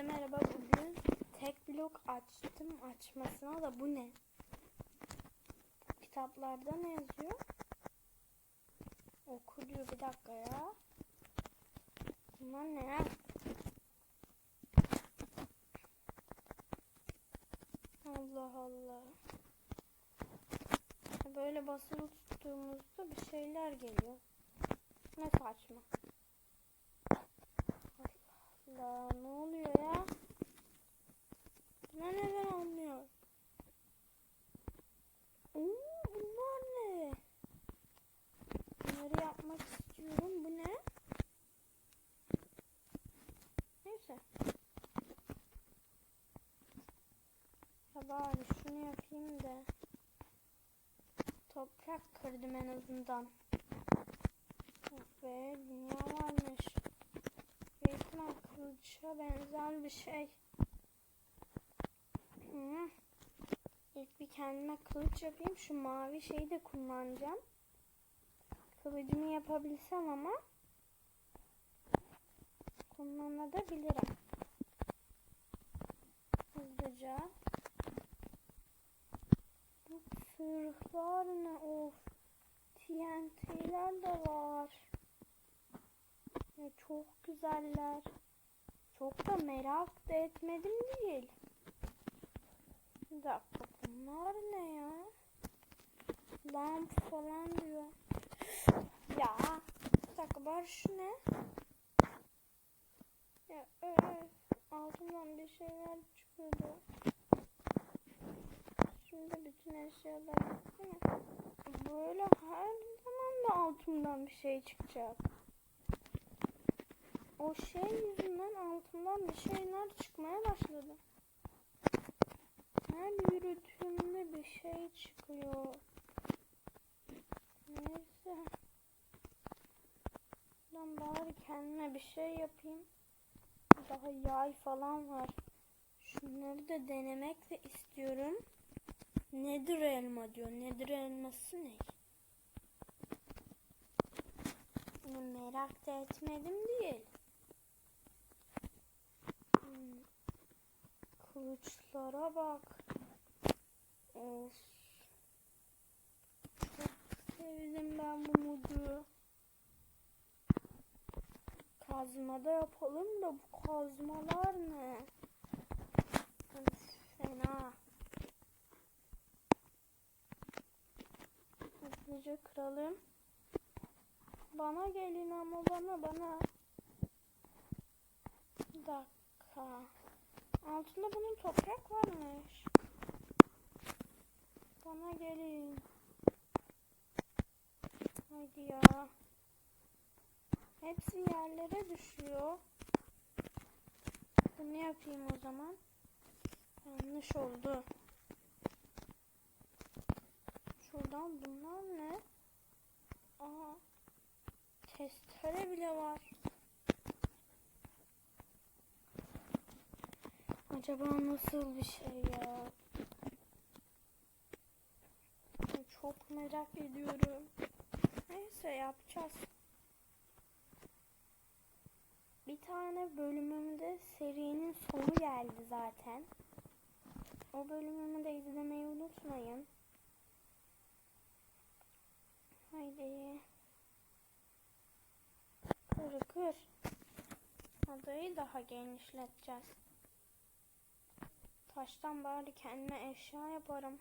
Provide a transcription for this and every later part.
Hepinize merhaba. Bugün tek blok açtım. Açmasına da bu ne? Kitaplarda ne yazıyor? Oku diyor. Bir dakika ya. Bunlar ne? Allah Allah. Böyle basılı tuttuğumuzda bir şeyler geliyor. Ne saçma. Allah ne oluyor ya? Ben neden olmuyor? Oo, bunlar ne? Bunları yapmak istiyorum. Bu ne? Neyse. Ya bari şunu yapayım da. Toprak kırdım en azından. Ve dünya varmış. Büyük ihtimal kılıça benzer bir şey. Hı. İlk bir kendime kılıç yapayım. Şu mavi şeyi de kullanacağım. Kılıcımı yapabilsem ama kullanabilirim. Hızlıca. Bu sırıklar ne of. TNT'ler de var. Ya çok güzeller. Çok da merak da etmedim değil. Bir dakika bunlar ne ya? Lamp falan diyor. Ya bir dakika bari şu ne? Ya öf, altından bir şeyler çıkıyordu. Şimdi bütün eşyalar? Böyle her zaman da altından bir şey çıkacak. O şey yüzünden altından bir şeyler çıkmaya başladı. Her yürüdüğümde bir şey çıkıyor. Neyse. Ben bari kendime bir şey yapayım. Daha yay falan var. Şunları da denemek de istiyorum. Nedir elma diyor. Nedir elması ne? Merak da etmedim değil. Kılıçlara bak. Of. Çok sevdim ben bu modu. Kazmada yapalım da bu kazmalar ne? Öf, fena. Hızlıca kıralım. Bana gelin ama bana bana. Bir dakika. Altında bunun toprak varmış. Bana gelin. Haydi ya. Hepsi yerlere düşüyor. Ne yapayım o zaman? Yanlış oldu. Şuradan bunlar ne? Aa, testere bile var. Acaba nasıl bir şey ya? Çok merak ediyorum. Neyse yapacağız. Bir tane bölümümde serinin sonu geldi zaten. O bölümümü de izlemeyi unutmayın. Haydi. Kır kır. Adayı daha genişleteceğiz. Taştan bari kendime eşya yaparım.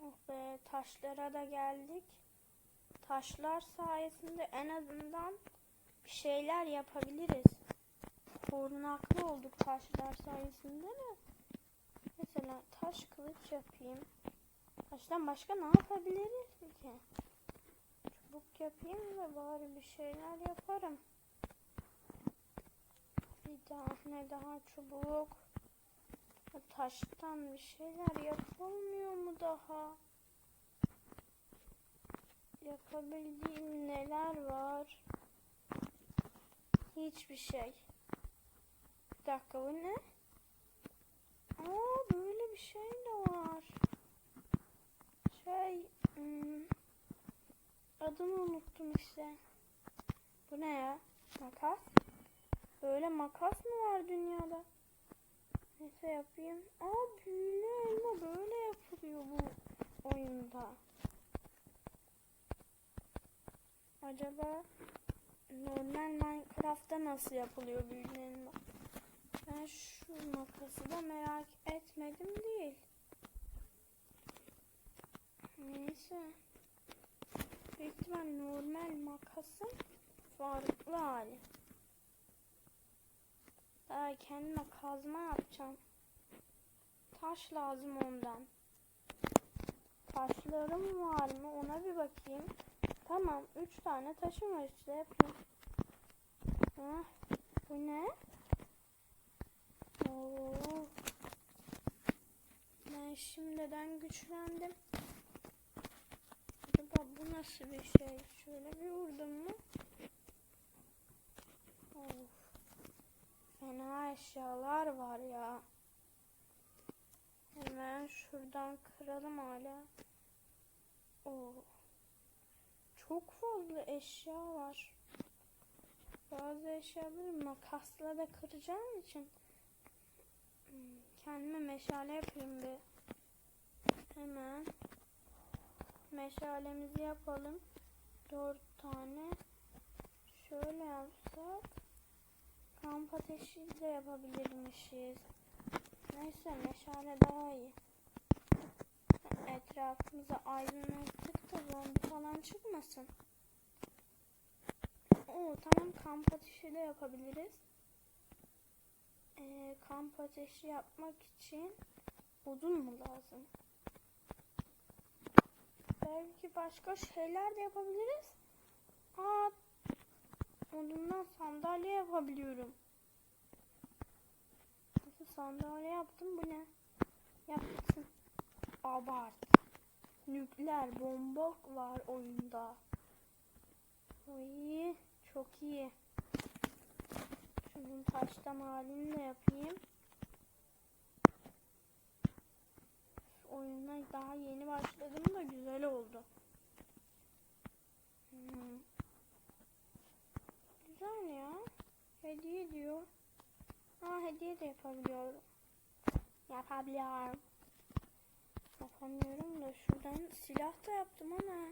Oh be taşlara da geldik. Taşlar sayesinde en azından bir şeyler yapabiliriz. Korunaklı olduk taşlar sayesinde de. Mesela taş kılıç yapayım. Taştan başka ne yapabiliriz ki? Çubuk yapayım da bari bir şeyler yaparım. Bir tane daha çubuk. Taştan bir şeyler yapılmıyor mu daha? Yapabildiğim neler var? Hiçbir şey. Bir dakika bu ne? Aa böyle bir şey de var. Şey hmm, adını unuttum işte. Bu ne ya? Makas. Böyle makas mı var dünyada? Neyse yapayım. Aa büyülü elma böyle yapılıyor bu oyunda. Acaba normal Minecraft'ta nasıl yapılıyor büyülü elma? Ben şu makası da merak etmedim değil. Neyse. Büyük normal makasın farklı hali. Daha kendime kazma yapacağım. Taş lazım ondan. Taşlarım var mı? Ona bir bakayım. Tamam. Üç tane taşım var işte. Yapayım. Hah, bu ne? Oo. Ben şimdiden güçlendim. Acaba bu nasıl bir şey? Şöyle bir vurdum mu? Of. Fena eşyalar var ya. Hemen şuradan kıralım hala. Oo. Çok fazla eşya var. Bazı eşyaları makasla da kıracağım için hmm, kendime meşale yapayım bir. Hemen meşalemizi yapalım. Dört tane. Şöyle yapsak kamp ateşi de yapabilirmişiz. Neyse meşale daha iyi. Etrafımızı aydınlattık da zombi falan çıkmasın. Oo tamam kamp ateşi de yapabiliriz. Ee, kamp ateşi yapmak için odun mu lazım? Belki başka şeyler de yapabiliriz. Aa, odundan sandalye yapabiliyorum. Nasıl sandalye yaptım bu ne? Yaptım. Abart. Nükleer bomba var oyunda. Oy, çok iyi. Şunun taştan halini de yapayım. Oyuna daha yeni başladım da güzel oldu. Hmm. Güzel ya. Hediye diyor. Ha hediye de yapabiliyorum. Yapabiliyorum. Yapamıyorum da şuradan silah da yaptım ama.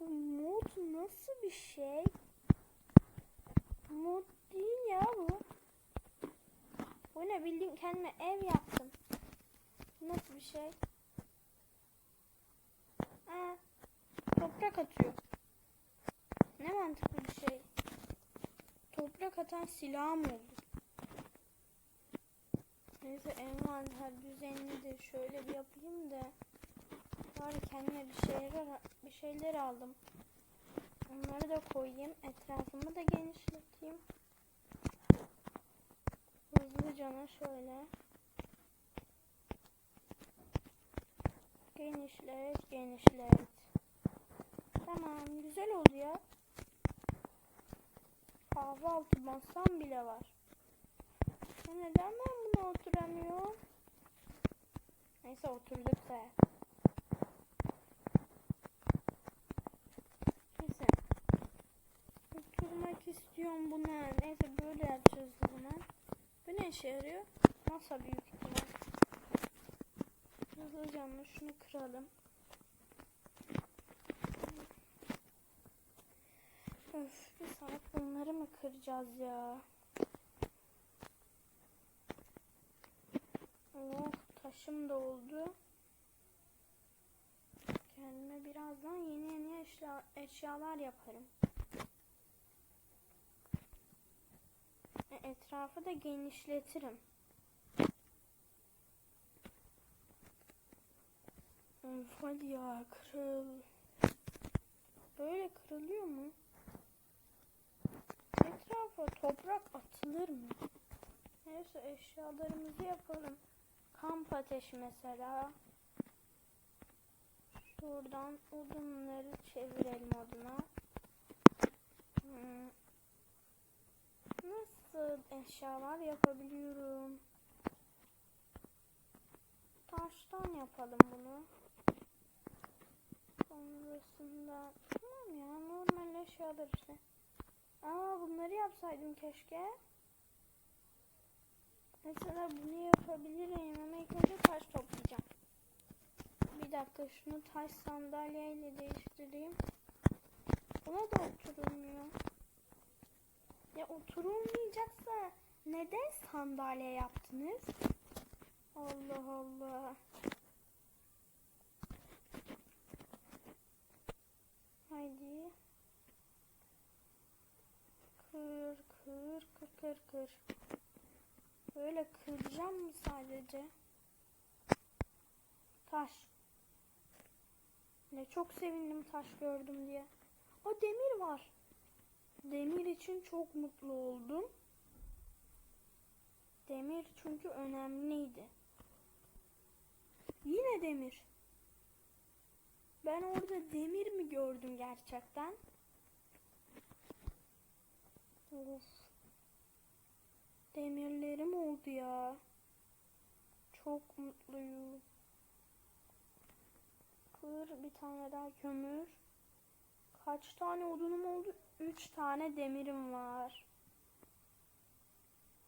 Bu mod nasıl bir şey? Mod değil ya bu. Bu ne bildiğin kendime ev yaptım. Nasıl bir şey? Aa, toprak atıyor. Ne mantıklı bir şey. Atan silahım oldu. Neyse envanter düzenini de şöyle bir yapayım da bari kendime bir şeyler bir şeyler aldım. Onları da koyayım. Etrafımı da genişleteyim. Hızlıca şöyle. Genişlet, genişlet. Tamam, güzel oldu ya. Kahvaltı masam bile var. Ya neden ben buna oturamıyorum? Neyse oturduk da. Neyse. Oturmak istiyorum buna. Neyse böyle yapacağız zaman. Bu ne işe yarıyor? Masa büyük ihtimal. Hızlıca şunu kıralım. Öf bir saat bunları mı kıracağız ya? Oh taşım da oldu. Kendime birazdan yeni yeni eşya, eşyalar yaparım. E, etrafı da genişletirim. Öf hadi ya kırıl. Böyle kırılıyor mu? Etrafa toprak atılır mı? Neyse eşyalarımızı yapalım. Kamp ateşi mesela. Şuradan odunları çevirelim oduna. Hmm. Nasıl eşyalar yapabiliyorum? Taştan yapalım bunu. Sonrasında tamam ya normal eşyalar işte. Aa bunları yapsaydım keşke. Mesela bunu yapabilirim ama ilk önce taş toplayacağım. Bir dakika şunu taş sandalyeyle değiştireyim. Buna da oturulmuyor. Ya oturulmayacaksa neden sandalye yaptınız? Allah Allah. Haydi. Kır kır kır kır kır. Böyle kıracağım mı sadece? Taş. Ne çok sevindim taş gördüm diye. O demir var. Demir için çok mutlu oldum. Demir çünkü önemliydi. Yine demir. Ben orada demir mi gördüm gerçekten? Of. Demirlerim oldu ya. Çok mutluyum. Kır bir tane daha kömür. Kaç tane odunum oldu? Üç tane demirim var.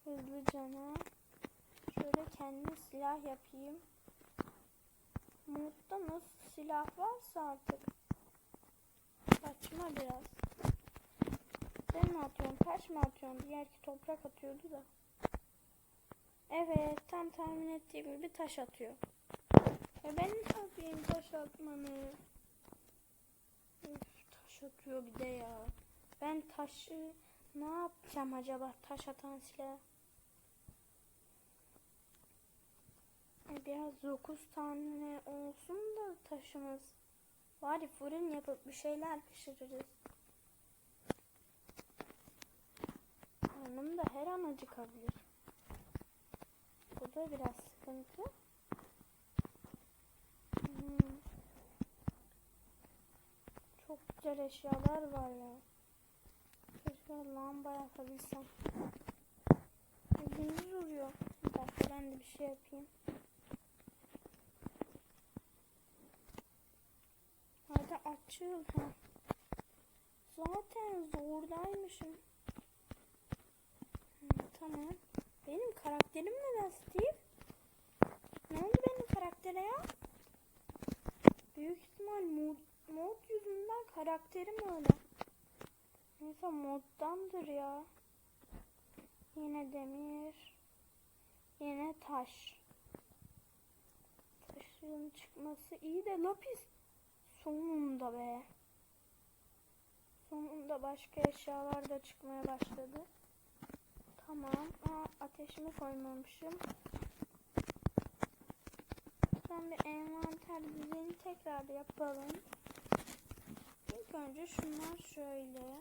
Hızlıcana. Şöyle kendi silah yapayım. Modda nasıl silah varsa artık. Saçma biraz. Sen mi atıyorsun? Taş mı atıyorsun? Diğer ki toprak atıyordu da. Evet tam tahmin ettiğim gibi taş atıyor. Ya ben ne yapayım taş atmanı? Üf, taş atıyor bir de ya. Ben taşı ne yapacağım acaba taş atan silah? E, Biraz 9 tane olsun da taşımız. Bari fırın yapıp bir şeyler pişiririz. Karnım da her an acıkabilir. Bu da biraz sıkıntı. Hmm. Çok güzel eşyalar var ya. Keşke lamba yapabilsem. Gündüz oluyor. Bir dakika ben de bir şey yapayım. Hadi açıl. Zaten zordaymışım. Tamam. Benim karakterim neden Steve? Ne oldu benim karaktere ya? Büyük ihtimal mod, mod yüzünden karakterim öyle. Neyse moddandır ya. Yine demir. Yine taş. Taşın çıkması iyi de lapis. Sonunda be. Sonunda başka eşyalar da çıkmaya başladı. Tamam. Aa, ateşimi koymamışım. Ben bir envanter düzeni tekrar yapalım. İlk önce şunlar şöyle.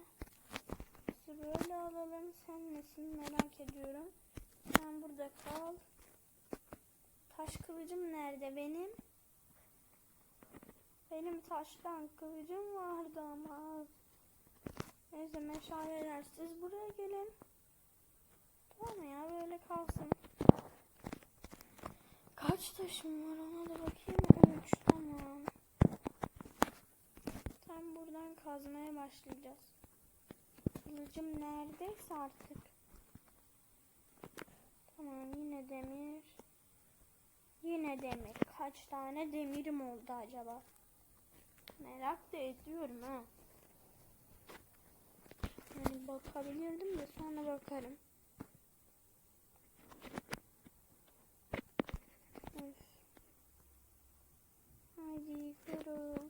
Bizi böyle alalım. Sen nesin merak ediyorum. Sen burada kal. Taş kılıcım nerede benim? Benim taştan kılıcım vardı ama. Neyse meşaleler siz buraya gelin. Tamam ya böyle kalsın. Kaç taşım var ona da bakayım. Üç tamam. Tam buradan kazmaya başlayacağız. Kılıcım neredeyse artık. Tamam yine demir. Yine demir. Kaç tane demirim oldu acaba? Merak da ediyorum ha. Yani bakabilirdim de sonra bakarım. Öf. Kurul.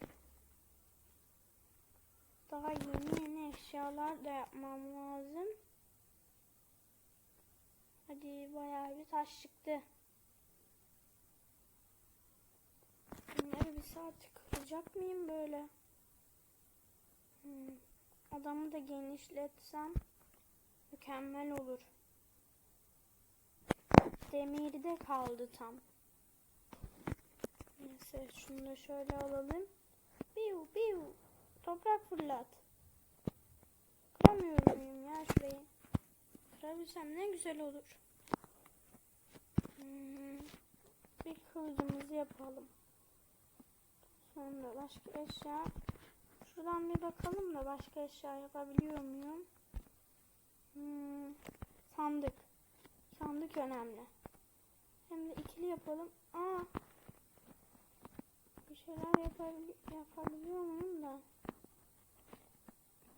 Daha yeni yeni eşyalar da yapmam lazım. Hadi bayağı bir taş çıktı. Bunları bir saat kıracak mıyım böyle? Hmm. Adamı da genişletsem mükemmel olur. Demirde kaldı tam. Neyse şunu da şöyle alalım. Biu biu. Toprak fırlat. Kıramıyor muyum ya şurayı? Kırabilsem ne güzel olur. Hmm. Bir kılıcımızı yapalım. Sonra başka eşya. Şuradan bir bakalım da başka eşya yapabiliyor muyum? Hmm, sandık. Sandık önemli. Hem de ikili yapalım. Aa. Bir şeyler yapabil yapabiliyor muyum da?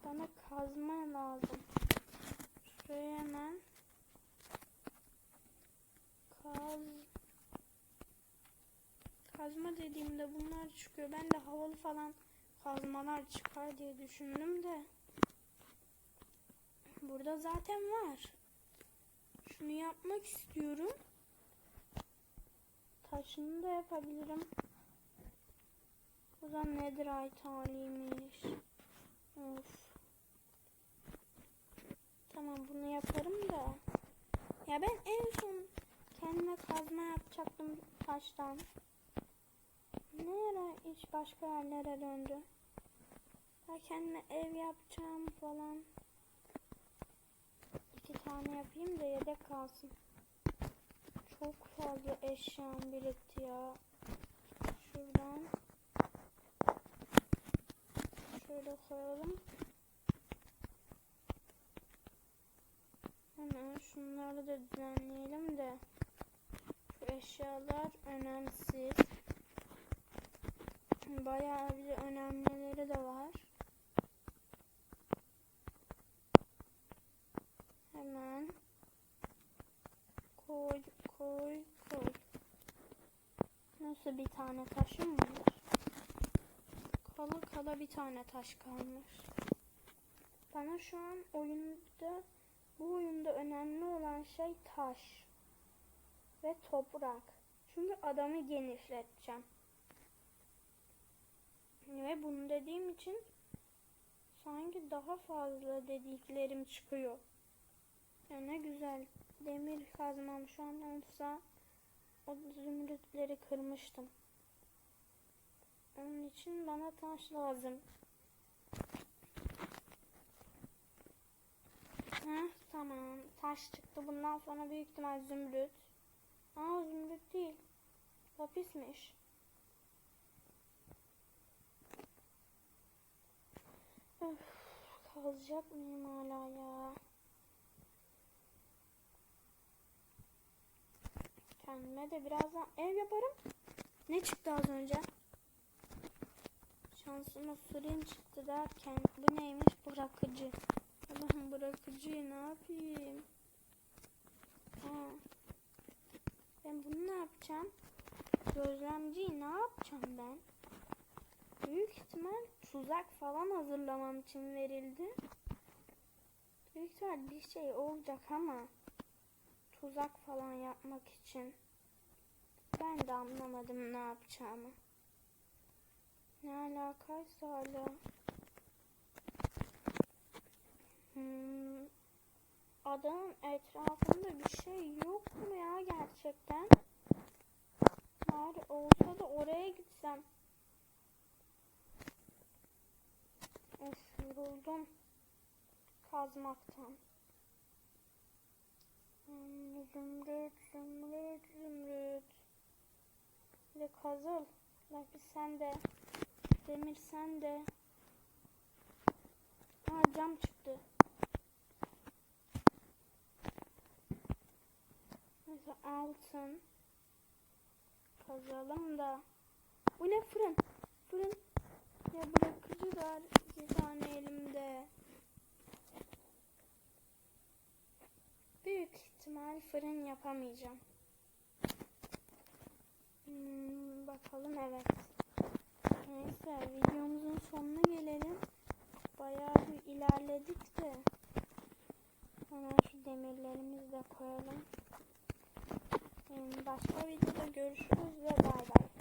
Bana kazma lazım. Şuraya hemen kaz kazma dediğimde bunlar çıkıyor. Ben de havalı falan kazmalar çıkar diye düşündüm de. Burada zaten var. Şunu yapmak istiyorum. Taşını da yapabilirim. Bu da netherite haliymiş. Of. Tamam bunu yaparım da. Ya ben en son kendime kazma yapacaktım taştan. Ne ara hiç başka yerlere döndü. Ya kendime ev yapacağım falan. İki tane yapayım da yedek kalsın. Çok fazla eşyam birikti ya. Şuradan. Şöyle koyalım. Hemen şunları da düzenleyelim de. Şu eşyalar önemsiz. Bayağı bir önemlileri de var. Hemen koy koy koy. Nasıl bir tane taşım var? Kala kala bir tane taş kalmış. Bana şu an oyunda bu oyunda önemli olan şey taş ve toprak. Çünkü adamı genişleteceğim. Ve bunu dediğim için sanki daha fazla dediklerim çıkıyor. Ya ne güzel demir kazmam şu an olsa o zümrütleri kırmıştım. Onun için bana taş lazım. Heh, tamam. Taş çıktı. Bundan sonra büyük ihtimal zümrüt. Aa zümrüt değil. Lapismiş. Öf, kalacak mıyım hala ya? Kendime de birazdan ev yaparım. Ne çıktı az önce? Şansıma fırın çıktı derken bu neymiş? Bırakıcı. Allah'ım bırakıcıyı ne yapayım? Ha. Ben bunu ne yapacağım? Gözlemciyi ne yapacağım ben? Büyük ihtimal tuzak falan hazırlamam için verildi. Büyük ihtimal bir şey olacak ama tuzak falan yapmak için. Ben de anlamadım ne yapacağımı. Ne alakaysa hala. Hmm. Adanın etrafında bir şey yok mu ya gerçekten? Bari olsa da oraya gitsem. Of yoruldum kazmaktan. Hmm, zümrüt, zümrüt, zümrüt. Ve kazıl. Lapis sen de. Demir sen de. Aa cam çıktı. Mesela altın. Kazalım da. Bu ne fırın? Fırın. Ya bırakıcı da iki tane elimde. Büyük ihtimal fırın yapamayacağım. Hmm, bakalım evet. Neyse videomuzun sonuna gelelim. Bayağı bir ilerledik de. Hemen şu demirlerimizi de koyalım. Başka videoda görüşürüz ve bay bay.